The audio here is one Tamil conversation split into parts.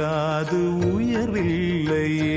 வணங்காது உயர்வில்லையே.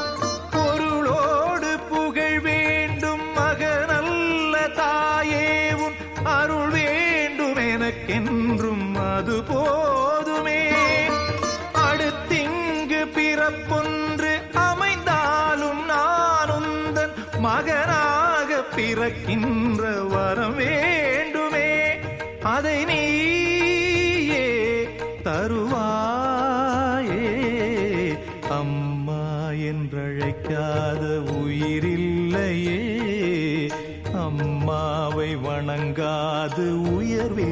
பிறக்கின்ற வரம் வேண்டுமே அதை நீயே தருவாயே. அம்மா என்றழைக்காத உயிரில்லையே அம்மாவை வணங்காது உயர்வே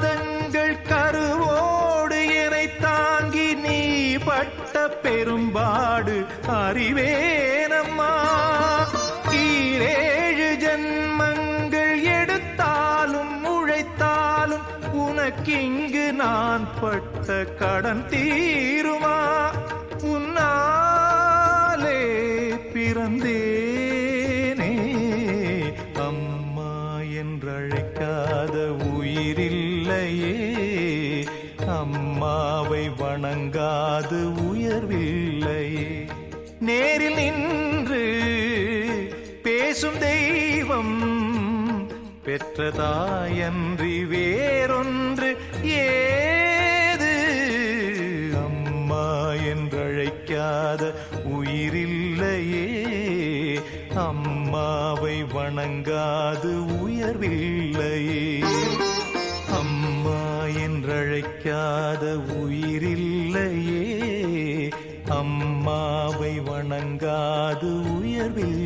பாடு அறிவேனம்மா. ஈரேழு ஜன்மங்கள் எடுத்தாலும் உழைத்தாலும் உனக்கிங்கு நான் பட்ட கடன் தீருமா? உன்னாலே பிறந்தேனே. அம்மா என்றழைக்காத உயிரில்லையே. அம்மாவை வணங்காத பெறும் தெய்வம் பெற்றதாயன்றி வேறொன்று ஏது? அம்மா என்றழைக்காத உயிரில்லையே. அம்மாவை வணங்காது உயர்வில்லையே. அம்மா என்றழைக்காத உயிரில்லையே. அம்மாவை வணங்காது உயர்வில்